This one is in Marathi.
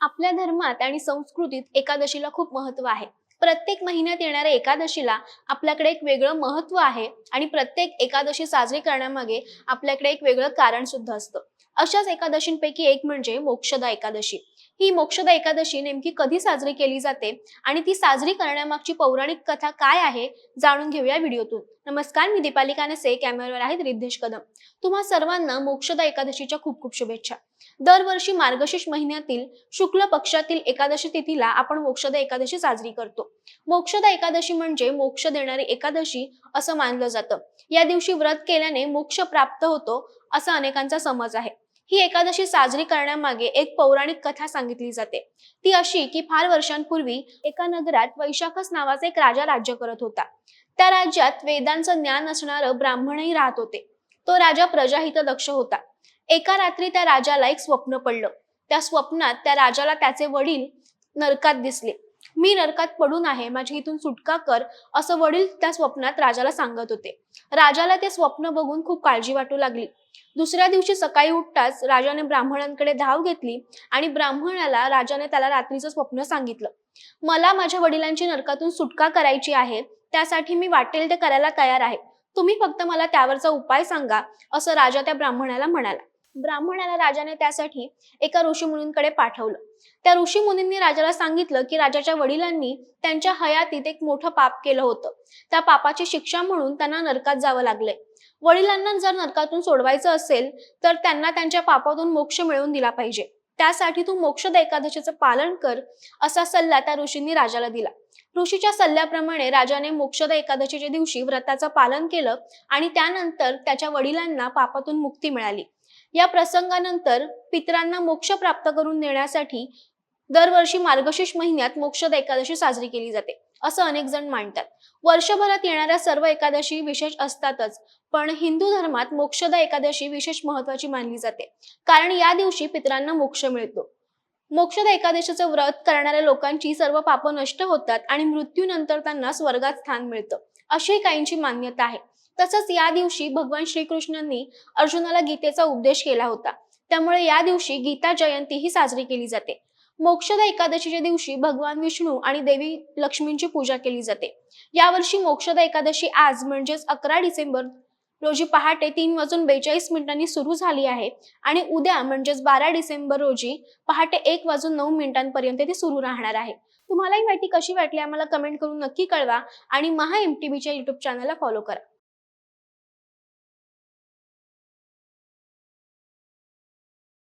आपल्या धर्मात आणि संस्कृतीत एकादशीला खूप महत्त्व आहे. प्रत्येक महिन्यात येणाऱ्या एकादशीला आपल्याकडे एक वेगळं महत्त्व आहे आणि प्रत्येक एकादशी साजरी करण्यामागे आपल्याकडे एक वेगळं कारण सुद्धा असतं. अशाच एकादशींपैकी एक म्हणजे मोक्षदा एकादशी. ही मोक्षदा एकादशी नेमकी कधी साजरी केली जाते आणि ती साजरी करण्यामागची पौराणिक कथा काय आहे जाणून घेऊया व्हिडिओतून. नमस्कार मी दीपाली कानसे कॅमेरावर आहेत रिद्धेश कदम. तुम्हा सर्वांना मोक्षदा एकादशीच्या खूप खूप शुभेच्छा. दरवर्षी मार्गशीर्ष महिन्यातील शुक्ल पक्षातील एकादशी तिथीला आपण मोक्षदा एकादशी साजरी करतो. मोक्षदा एकादशी म्हणजे मोक्ष देणारी एकादशी असं मानलं जातं. या दिवशी व्रत केल्याने मोक्ष प्राप्त होतो असा अनेकांचा समज आहे. ही एकादशी साजरी करण्यामागे एक पौराणिक कथा सांगितली जाते. ती अशी की फार वर्षांपूर्वी एका नगरात वैशाखस नावाचा एक राजा राज्य करत होता. त्या राज्यात वेदांचं ज्ञान असणारं ब्राह्मणही राहत होते. तो राजा प्रजाहित दक्ष होता. एका रात्री त्या राजाला एक स्वप्न पडलं. त्या स्वप्नात त्या राजाला त्याचे वडील नरकात दिसले. मी नरकात पडून आहे माझी इथून सुटका कर असं वडील त्या स्वप्नात राजाला सांगत होते. राजाला ते स्वप्न बघून खूप काळजी वाटू लागली. दुसऱ्या दिवशी सकाळी उठताच राजाने ब्राह्मणांकडे धाव घेतली आणि ब्राह्मणाला राजाने त्याला रात्रीचं स्वप्न सांगितलं. मला माझ्या वडिलांची नरकातून सुटका करायची आहे त्यासाठी मी वाटेल ते करायला तयार आहे. तुम्ही फक्त मला त्यावरचा उपाय सांगा असं राजा त्या ब्राह्मणाला म्हणाला. ब्राह्मणाला राजाने त्यासाठी एका ऋषीमुनींकडे पाठवलं. त्या ऋषीमुनींनी राजाला सांगितलं की राजाच्या वडिलांनी त्यांच्या हयातीत एक मोठं पाप केलं होतं. त्या पापाची शिक्षा म्हणून त्यांना नरकात जावं लागलंय. वडिलांना जर नरकातून सोडवायचं असेल तर त्यांना त्यांच्या पापातून मोक्ष मिळवून दिला पाहिजे. त्यासाठी तू मोक्षद एकादशीचं पालन कर असा सल्ला त्या ऋषींनी राजाला दिला. ऋषीच्या सल्ल्याप्रमाणे राजाने मोक्षदा एकादशीच्या दिवशी व्रताचं पालन केलं आणि त्यानंतर त्याच्या वडिलांना पापातून मुक्ती मिळाली. या प्रसंगानंतर पितरांना मोक्ष प्राप्त करून देण्यासाठी दरवर्षी मार्गशीर्ष महिन्यात मोक्षद एकादशी साजरी केली जाते असं अनेक जण मानतात. वर्षभरात येणाऱ्या सर्व एकादशी विशेष असतातच पण हिंदू धर्मात मोक्षदा एकादशी विशेष महत्वाची मानली जाते. कारण या दिवशी पितरांना मोक्ष मिळतो. मोक्षदा एकादशीचं व्रत करणाऱ्या लोकांची सर्व पापं नष्ट होतात आणि मृत्यूनंतर त्यांना स्वर्गात स्थान मिळतं अशी काहींची मान्यता आहे. तसंच या दिवशी भगवान श्रीकृष्णांनी अर्जुनाला गीतेचा उपदेश केला होता. त्यामुळे या दिवशी गीता जयंती ही साजरी केली जाते. मोक्षदा एकादशीच्या दिवशी भगवान विष्णू आणि देवी लक्ष्मींची पूजा केली जाते. यावर्षी मोक्षदा एकादशी आज म्हणजेच अकरा डिसेंबर रोजी पहाटे तीन वाजून बेचाळीस मिनिटांनी सुरू झाली आहे आणि उद्या म्हणजेच बारा डिसेंबर रोजी पहाटे एक वाजून नऊ मिनिटांपर्यंत ती सुरू राहणार आहे. तुम्हाला ही माहिती कशी वाटली आम्हाला कमेंट करून नक्की कळवा आणि महा एम टी बीच्या युट्यूब चॅनलला फॉलो करा.